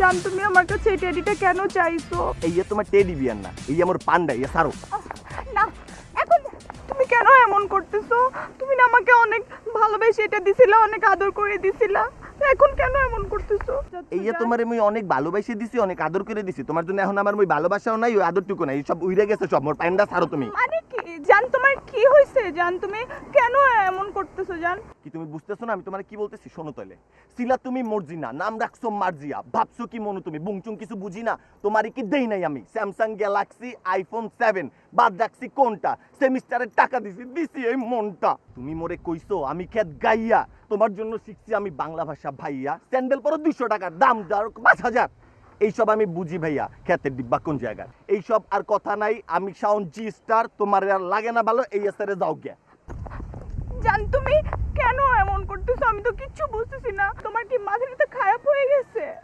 জান তুমি আমার কাছে এই টেডিটা কেন চাইছো? এই যে তোমার টেডি বিয়ার না এই আমার পান্ডা ইয়ে সারো। না এখন তুমি কেন এমন করতেছো? তুমি না আমাকে অনেক ভালোবেসে এটা দিছিলা অনেক আদর করে দিছিলা। এখন কেন এমন করতেছো? এই যে তোমার আমি অনেক ভালোবাসে দিছি অনেক আদর করে দিছি তোমার জন্য এখন আমার ওই ভালোবাসাও নাই ওই আদরটুকু নাই সব উইরে গেছে সব মোর পান্ডা সারো তুমি। মানে জান, তোমার কি জান, তুমি কেন এমন করতেছো, জান? কি তুমি বুঝতেছো না? আমি তোমার কি বলতেছি? শোনো সিলা তুমি নাম রাখছো মার্জিয়া। ভাবছ কি মনো তুমি? বুংচুং কিছু বুঝি না? তোমারই কি দেই নাই আমি? স্যামসাং গ্যালাক্সি আইফোন সেভেন বাদ রাখছি কোনটা? সেমিস্টারের টাকা দিছি দিছি এই মনটা। তুমি মোরে কইছো, আমি খেত গাইয়া। তোমার জন্য শিখছি আমি বাংলা ভাষা ভাইয়া। স্যান্ডেল পরো দুশো টাকার, দাম যার পাঁচ হাজার। এইসব আমি বুঝি ভাইয়া খেতের ডিব্বা কোন জায়গায় এইসব আর কথা নাই, আমি সাউন্ড জি স্টার, তোমার আর লাগে না ভালো, এই এসারে যাও গিয়া। জান, তুমি কেন এমন করতেছো? আমি তো কিচ্ছু বুঝতেছি না। তোমার কি গেছে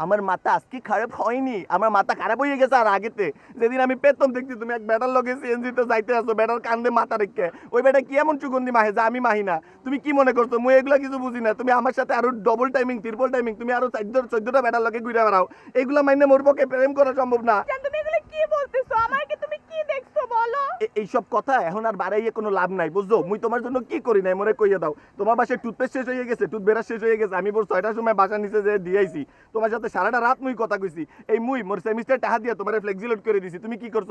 আমার মাথা আজকে খারাপ হয়নি। আমার মাথা খারাপ হয়ে গেছে আর আগেতে। যেদিন আমি পেতম দেখছি, তুমি এক বেটার লগে সিএনজি তো যাইতে আসো, বেটার কান্দে মাথা রেখে। ওই বেটা কি এমন সুগন্ধি মাহে যা আমি মাহি না? তুমি কি মনে করছ? মুই এগুলা কিছু বুঝি না। তুমি আমার সাথে আরও ডবল টাইমিং ট্রিপল টাইমিং তুমি আরও চোদ্দ চোদ্দটা বেটার লগে ঘুরে বেড়াও। এগুলা মাইনে মোর পক্ষে প্রেম করা সম্ভব না। তুমি কি বলতেছো? আমাকে তুমি বলো। এইসব কথা এখন আর বাড়াইয়ে কোনো লাভ নাই, বুঝছ? মুই তোমার জন্য কি করি নাই মনে কইয়া দাও। তোমার বাসায় টুথপেস্ট শেষ হয়ে গেছে শেষ হয়ে গেছে। আমি মোর ছয়টার সময় বাসা নিচে যে দিয়েছি তোমার সাথে সারাটা রাত মুই কথা কইছি। এই মুই মোর সেমিস্টার দিয়ে তোমার করে দিছি। তুমি কি করছ?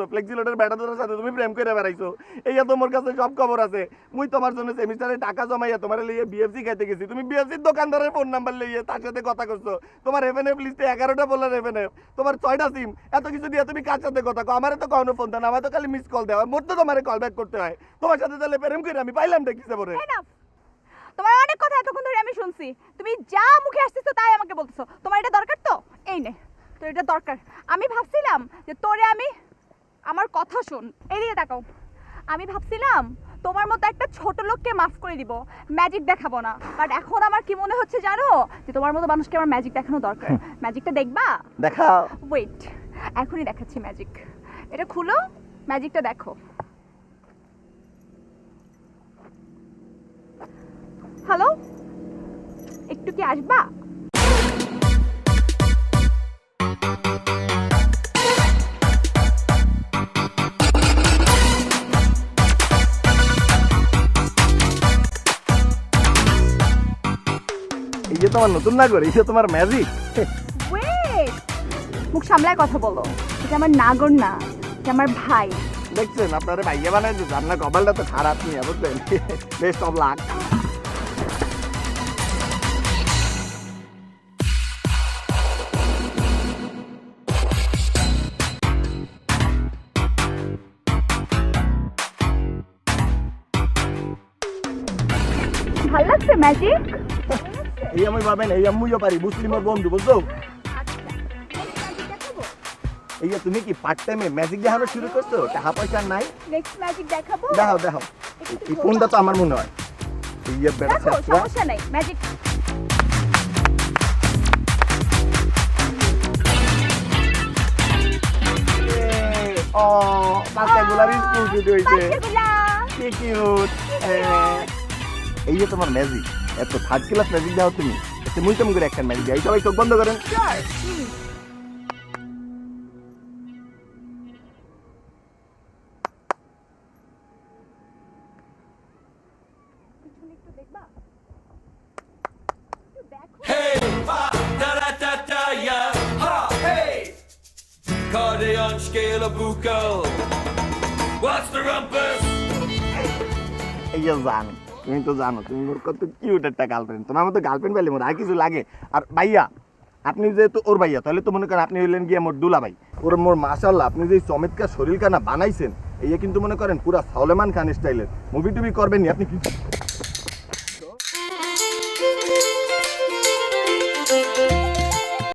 ব্যাটাদের সাথে তুমি প্রেম করে বেড়াইছো। এই তোমার কাছে সব খবর আছে। মুই তোমার জন্য সেমিস্টারে টাকা জমাইয়া তোমার লইয়ে বিএফসি খাইতে গেছি। তুমি বিএফসির দোকানদারের ফোন নাম্বার লইয়ে তার সাথে কথা করছ তোমার এফএনএফ লিস্টে এগারোটা বলার এফএনএফ তোমার ছয়টা সিম এত কিছু দিয়ে তুমি কার সাথে কথা কো আমারে তো কখনো ফোন দেন আমার তো খালি মিস কল দেওয়া মোর তো তোমার কল ব্যাক করতে হয়। তোমার সাথে তাহলে প্রেম করে আমি পাইলাম দেখিছে পরে। এনাফ তোমার অনেক কথা এতক্ষণ ধরে আমি শুনছি। তুমি যা মুখে আসতেছো তাই আমাকে বলতেছো। তোমার এটা দরকার তো? এই নে তোর এটা দরকার। আমি ভাবছিলাম যে তোরে আমি আমার কথা শোন এদিকে তাকাও। আমি ভাবছিলাম তোমার মতো একটা ছোট লোককে মাফ করে দিব ম্যাজিক দেখাবো না। বাট এখন আমার কি মনে হচ্ছে জানো? যে তোমার মতো মানুষকে আমার ম্যাজিক দেখানো দরকার। ম্যাজিকটা দেখবা? দেখা ওয়েট এখনই দেখাচ্ছি ম্যাজিক এটা খুলো। ম্যাজিকটা দেখো। হ্যালো একটু কি আসবা? এই যে তোমার নতুন না করে এই যে তোমার ম্যাজিক মুখ সামলায় কথা বলো। এটা আমার নাগর না। আমার ভাই। দেখছেন আপনারা ভাইয়া বানাই দিচ্ছে আপনার কপালটা তো খারাপ নিয়ে বুঝলেন? বেস্ট অফ লাক ভালো লাগছে ম্যাজিক এই আমি পাবেন এই আম্মুইও পারি মুসলিমের বন্ধু বুঝছ? এই তুমি কি পার্ট টাইমে ম্যাজিক দেখানো শুরু করছ? টাকা পয়সা নাই? নেক্সট ম্যাজিক দেখাবো? দেখাও দেখাও। এই কোনটা তো আমার মনে হয়। এই যে বেটা। সমস্যা নাই ম্যাজিক ও বাচ্চাগুলার স্কুল ছুটি হয়েছে। বাচ্চাগুলা কি কিউট এই যে তোমার ম্যাজিক এত থার্ড ক্লাস ম্যাজিক দাও তুমি। মুইতাম করে একটা ম্যাজিক দাও এই সবাই চোখ বন্ধ করেন। Buckel. What's the rumpus? এই যে জানো, তুমি তো জানো, তুমি মোর কত কিউট একটা গার্লফ্রেন্ড তোমার মতো গার্লফ্রেন্ড পেলে মোর আর কিছু লাগে আর ভাইয়া, আপনি যেহেতু ওর ভাইয়া, তাহলে তো মনে করেন আপনি হইলেন গিয়ে মোর দুলা ভাই ওর মোর মাশাল্লাহ আপনি যে চমৎকার শরীর কানা বানাইছেন এই কিন্তু মনে করেন পুরা সলেমান খান স্টাইলের মুভি টুভি করবেন আপনি কি